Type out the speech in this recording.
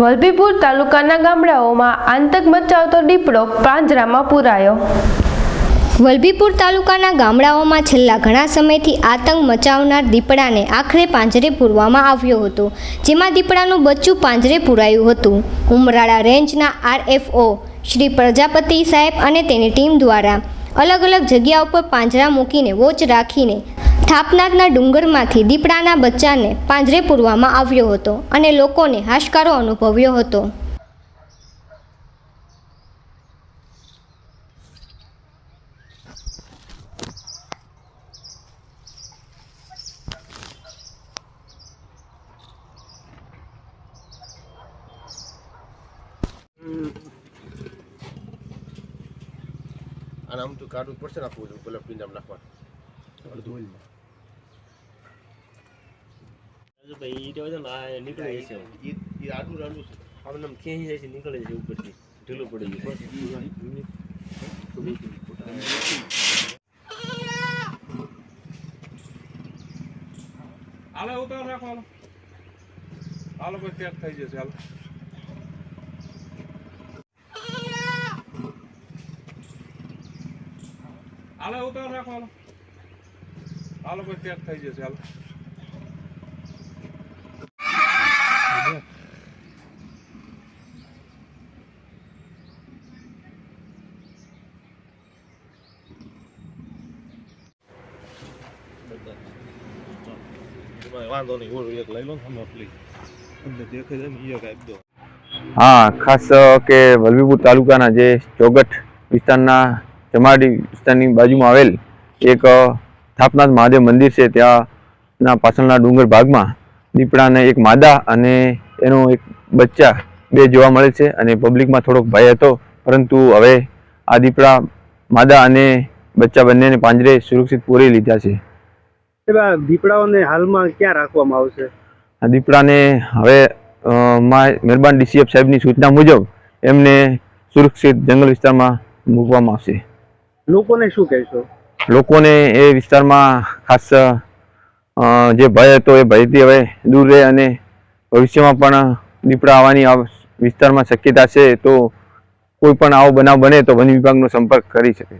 વલભીપુર તાલુકાના ગામડાઓમાં આતંક મચાવતો દીપડો પાંજરામાં પૂરાયો. વલભીપુર તાલુકાના ગામડાઓમાં છેલ્લા ઘણા સમયથી આતંક મચાવનાર દીપડાને આખરે પાંજરે પૂરવામાં આવ્યો હતો, જેમાં દીપડાનું બચ્ચું પાંજરે પૂરાયું હતું. ઉમરાળા રેન્જના આરએફઓ શ્રી પ્રજાપતિ સાહેબ અને તેની ટીમ દ્વારા અલગ અલગ જગ્યા ઉપર પાંજરા મૂકીને વોચ રાખીને થાપનાથના ડુંગરમાંથી દીપડાના બચ્ચાને પાંજરે પૂરવામાં આવ્યો હતો અને લોકોને હાશકારો અનુભવ્યો હતો. અને આમ તો કાઢવું પડશે નાખવું છે પેલા પિંજામાં નાખવાનું. અડધું ભાઈ ઈ તો ને નીકળી જશે ઈ ઈ આડું રાડું છે આમ આમ ખેંચી જાય છે નીકળી જશે ઉપરથી ઢીલું પડી ગયું હાલો ઉતાર રાખો હાલો હાલો પછી સેટ થઈ જશે હાલો હાલો ઉતાર રાખો હાલો હાલો પછી સેટ થઈ જશે હાલો હા, ખાસ કે વલભીપુર તાલુકાના જે ચોગઠ વિસ્તારના જમાડી વિસ્તારની બાજુમાં આવેલ એક થાપનાથ મહાદેવ મંદિર છે. ત્યાંના પાછળના ડુંગર ભાગમાં દીપડાને એક માદા અને એનો એક બચ્ચા બે જોવા મળે છે અને પબ્લિકમાં થોડોક ભય હતો. પરંતુ હવે આ દીપડા માદા અને બચ્ચા બંનેને પાંજરે સુરક્ષિત પૂરી લીધા છે. દીપડાઓને હાલમાં ક્યાં રાખવામાં આવશે? આ દીપડાને હવે મહેરબાન ડીસીએફ સાહેબની સૂચના મુજબ એમને સુરક્ષિત જંગલ વિસ્તારમાં મૂકવામાં આવશે. લોકોને શું કહેશો? લોકોને એ વિસ્તારમાં ખાસ જે ભય હતો એ ભયથી હવે દૂર રહે અને ભવિષ્યમાં પણ દીપડા આવવાની આ વિસ્તારમાં શક્યતા છે તો કોઈ પણ આવો બનાવ બને તો વન વિભાગનો સંપર્ક કરી શકે.